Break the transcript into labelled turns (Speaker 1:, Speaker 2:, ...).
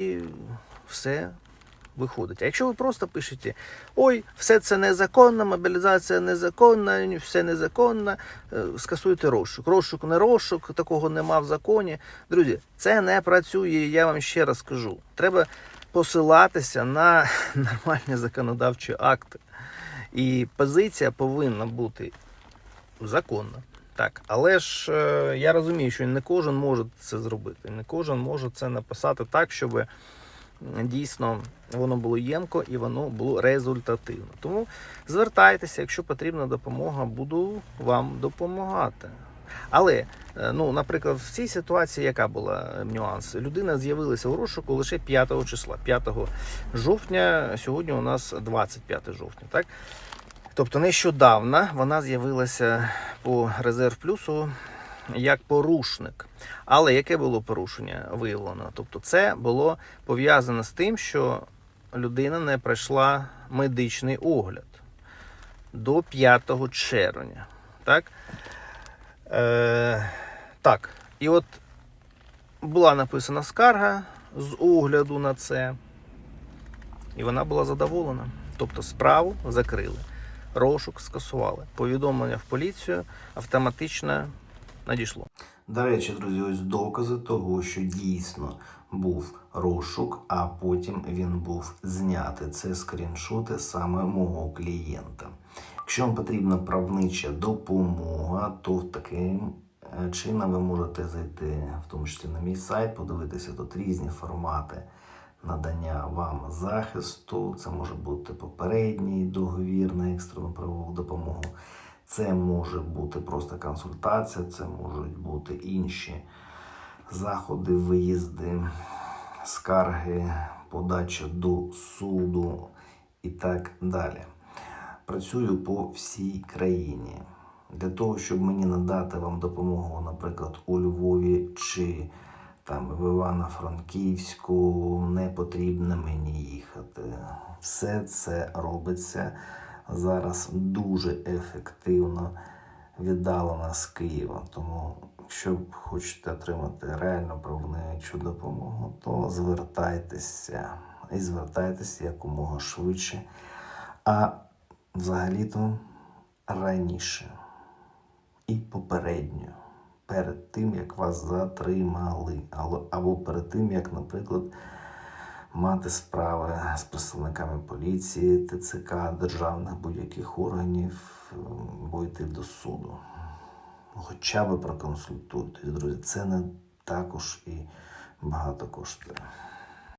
Speaker 1: і все виходить. А якщо ви просто пишете, ой, все це незаконно, мобілізація незаконна, все незаконно, е, скасуйте розшук. Розшук не розшук, такого нема в законі. Друзі, це не працює, я вам ще раз кажу. Треба посилатися на нормальні законодавчі акти. І позиція повинна бути законна. Так, але ж е, я розумію, що не кожен може це зробити. Не кожен може це написати так, щоб дійсно воно було ємко і воно було результативно. Тому звертайтеся, якщо потрібна допомога, буду вам допомагати. Але, е, ну, наприклад, в цій ситуації яка була е, нюанс? Людина з'явилася у розшуку лише 5 числа, 5 жовтня. Сьогодні у нас 25 жовтня, так? Тобто нещодавно вона з'явилася по резерв плюсу як порушник. Але яке було порушення виявлено? Тобто, це було пов'язано з тим, що людина не пройшла медичний огляд до 5 червня. Так? Е, так. І от була написана скарга з огляду на це, і вона була задоволена. Тобто справу закрили розшук скасували. Повідомлення в поліцію автоматично надійшло.
Speaker 2: До речі, друзі, ось докази того, що дійсно був розшук, а потім він був знятий. Це скріншоти саме мого клієнта. Якщо вам потрібна правнича допомога, то таким е, чином ви можете зайти, в тому числі на мій сайт, подивитися тут різні формати надання вам захисту. Це може бути попередній договір на екстрену правову допомогу. Це може бути просто консультація, це можуть бути інші заходи, виїзди, скарги, подача до суду і так далі. Працюю по всій країні. Для того, щоб мені надати вам допомогу, наприклад, у Львові чи там в Івано-Франківську, не потрібно мені їхати. Все це робиться зараз дуже ефективно віддалено з Києва. Тому, якщо хочете отримати реальну правничу допомогу, то звертайтеся і звертайтеся якомога швидше. А взагалі-то раніше і попередньо перед тим, як вас затримали, або- перед тим, як, наприклад, мати справи з представниками поліції, ТЦК, державних будь-яких органів, м, або йти до суду. Хоча би проконсультуйтесь, друзі. Це не також і багато коштує.